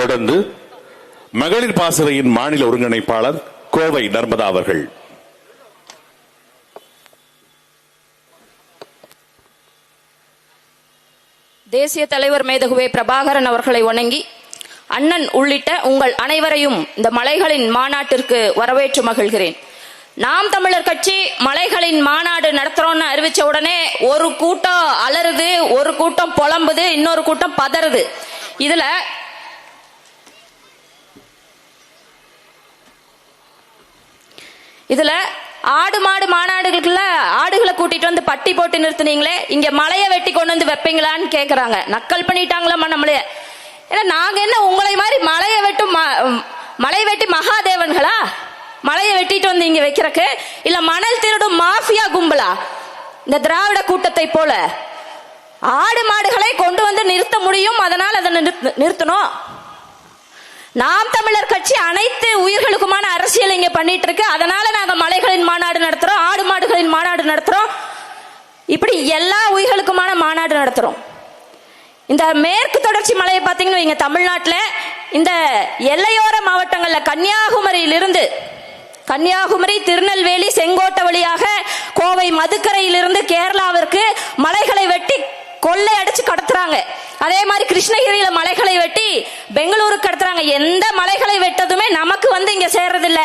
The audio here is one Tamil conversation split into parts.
தொடர்ந்து மகளிர் பாசறையின் மாநில ஒருங்கிணைப்பாளர் கோவை நர்மதா அவர்கள். தேசிய தலைவர் மேதகுவே பிரபாகரன் அவர்களை வணங்கி அண்ணன் உள்ளிட்ட உங்கள் அனைவரையும் இந்த மலைகளின் மாநாட்டிற்கு வரவேற்று மகிழ்கிறேன். நாம் தமிழர் கட்சி மலைகளின் மாநாடு நடத்துறோம்னு அறிவிச்ச உடனே ஒரு கூட்டம் அலறுது ஒரு கூட்டம் புலம்புது இன்னொரு கூட்டம் பதறுது. இதுல இதுல ஆடு மாடு மாநாடுகளுக்குள்ள ஆடுகளை கூட்டிட்டு வந்து பட்டி போட்டு நிறுத்துனீங்களே இங்க மலையை வெட்டி கொண்டு வந்து வைப்பீங்களான்னு கேக்குறாங்க. நக்கல் பண்ணிட்டாங்களா நம்மளே? ஏன்னா நாங்க என்ன உங்களை மாதிரி மலையை வெட்டும் ம- வெட்டி மகாதேவன்களா? மலையை வெட்டிட்டு வந்து இங்க வைக்கிறக்கு? இல்ல மணல் திருடும் மாஃபியா கும்பலா? இந்த திராவிட கூட்டத்தை போல ஆடு மாடுகளை கொண்டு வந்து நிறுத்த முடியும் அதனால் அதை நிறுத்தணும்? நாம் தமிழர் கட்சி அனைத்து உயிர்களுக்குமான அரசியல் இங்க பண்ணிட்டு இருக்கு அதனால நாங்க மலைகளின் மாநாடு நடத்துறோம் ஆடு மாடுகளின் மாநாடு நடத்துறோம். இப்படி எல்லா உயிர்களுக்குமான மாநாடு நடத்துறோம். இந்த மேற்கு தொடர்ச்சி மலையை பார்த்தீங்கன்னா வைங்க தமிழ்நாட்டில். இந்த எல்லையோர மாவட்டங்களில் கன்னியாகுமரியிலிருந்து கன்னியாகுமரி திருநெல்வேலி செங்கோட்டை வழியாக கோவை மதுக்கரையிலிருந்து கேரளாவிற்கு மலைகளை வெட்டி கொள்ளை அடிச்சு கடத்துறாங்க. அதே மாதிரி கிருஷ்ணகிரியில மலைகளை வெட்டி பெங்களூருக்கு கடத்துறாங்க. எந்த மலைகளை வெட்டதுமே நமக்கு வந்து இங்க சேர்றதில்ல.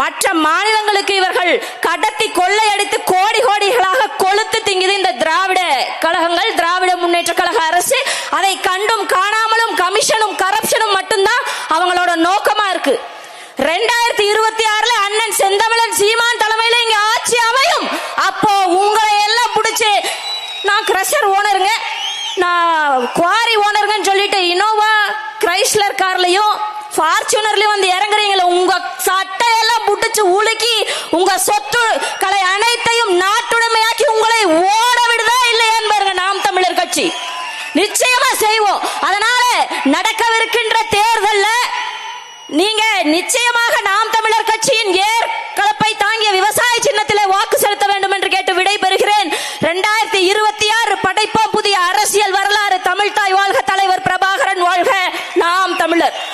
மற்ற மாநிலங்களுக்கு இவர்கள் கடத்தி கொள்ளையடித்து கோடி கோடிகளாக கொளுத்து திங்குது இந்த திராவிட கழகங்கள் திராவிட முன்னேற்ற கழக அரசு. அதை கண்டும் காணாமலும் கமிஷனும் கரப்ஷனும் மட்டும்தான் அவங்களோட நோக்கமா இருக்கு. ரெண்டாயிரத்தி இருபத்தி ஆறுல அண்ணன் செந்தமிழன் சீமான் தலைமையில இங்க ஆட்சி அமையும். அப்போ உங்களை எல்லாம் பிடிச்சு நான் கிரஷர் ஓனருங்க நான் குவாரி ஓனருங்கன்னு சொல்லிட்டு இனோவா கிரைஸ்லர் கார்லயும் ஃபார்ச்சுனர்லயும் வந்து இறங்குறீங்களே உங்க சட்டையெல்லாம் புடிச்சு உலுக்கி உங்க சொத்து கலை அனைத்தையும் நாட்டுடைமையாக்கி உங்களை ஓட விடுதா இல்லையான்னு பாருங்க நாம் தமிழர் கட்சி. நிச்சயமா செய்வோம். அதனால நடக்கவிருக்கின்ற தேர்தல்ல நீங்க நிச்சயமா 몰랐